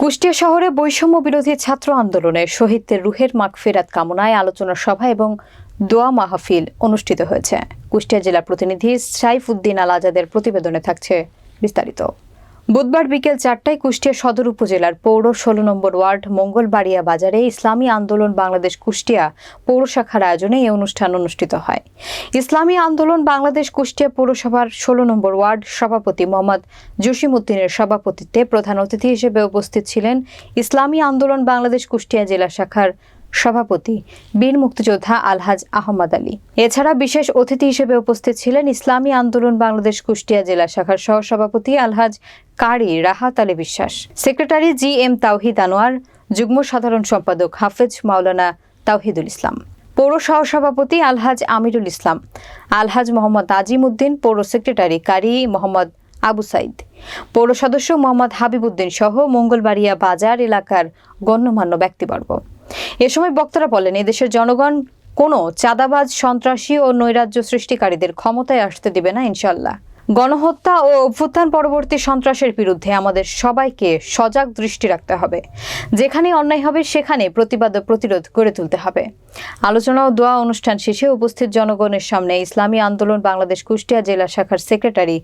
কুষ্টিয়া শহরে বৈষম্য বিরোধী ছাত্র আন্দোলনে শহীদদের রুহের মাগফেরাত কামনায় আলোচনা সভা এবং দোয়া মাহফিল অনুষ্ঠিত হয়েছে। কুষ্টিয়া জেলা প্রতিনিধি সাইফ উদ্দিন আল আজাদের প্রতিবেদনে থাকছে বিস্তারিত। বুধবার বিকেল চারটায় কুষ্টিয়া সদর উপজেলার পৌর ষোলো নম্বর ওয়ার্ড মঙ্গলবাড়িয়া বাজারে ইসলামী আন্দোলন বাংলাদেশ কুষ্টিয়া পৌর শাখার আয়োজনে এই অনুষ্ঠান অনুষ্ঠিত হয়। ইসলামী আন্দোলন বাংলাদেশ কুষ্টিয়া পৌরসভার ষোলো নম্বর ওয়ার্ড সভাপতি মোহাম্মদ জসিম উদ্দিনের সভাপতিত্বে প্রধান অতিথি হিসেবে উপস্থিত ছিলেন ইসলামী আন্দোলন বাংলাদেশ কুষ্টিয়া জেলা শাখার সভাপতি বীর মুক্তিযোদ্ধা আলহাজ আহমদ আলী। এছাড়া বিশেষ অতিথি হিসেবে উপস্থিত ছিলেন ইসলামী আন্দোলন বাংলাদেশ কুষ্টিয়া জেলা শাখার সহসভাপতি আলহাজ কারি রাহাত আলী বিশ্বাস। সেক্রেটারি জি এম তাওহিদ আনোয়ার, যুগ্ম সাধারণ সম্পাদক হাফেজ মাওলানা তাওহিদুল ইসলাম। পৌর সহসভাপতি আলহাজ আমিরুল ইসলাম, আলহাজ মোহাম্মদ আজিম উদ্দিন পৌর সেক্রেটারি কারি মোহাম্মদ আবু সাইদ। পৌর সদস্য মোহাম্মদ হাবিবুদ্দিন সহ মঙ্গলবাড়িয়া বাজার এলাকার গণ্যমান্য ব্যক্তিবর্গ। এ সময় বক্তারা বলেন এদেশের জনগণ কোনো চাঁদাবাজ, সন্ত্রাসী ও নৈরাজ্য সৃষ্টিকারীদের ক্ষমতায় আসতে দেবে না ইনশাল্লাহ গণহত্যা ও অভ্যুত্থান পরবর্তী সন্ত্রাসের বিরুদ্ধে আমাদের সবাইকে সজাগ দৃষ্টি রাখতে হবে। যেখানে অন্যায় হবে, সেখানে প্রতিবাদ ও প্রতিরোধ গড়ে তুলতে হবে। আলোচনা ও দোয়া অনুষ্ঠান শেষে উপস্থিত জনগণের সামনে ইসলামী আন্দোলন বাংলাদেশ কুষ্টিয়া জেলা শাখার সেক্রেটারি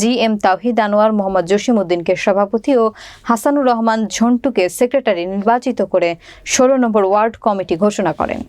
জি এম তাওহিদ আনোয়ার, মোহাম্মদ জসিম উদ্দিনকে সভাপতি ও হাসানুর রহমান ঝন্টুকে সেক্রেটারি নির্বাচিত করে ষোলো নম্বর ওয়ার্ড কমিটি ঘোষণা করেন।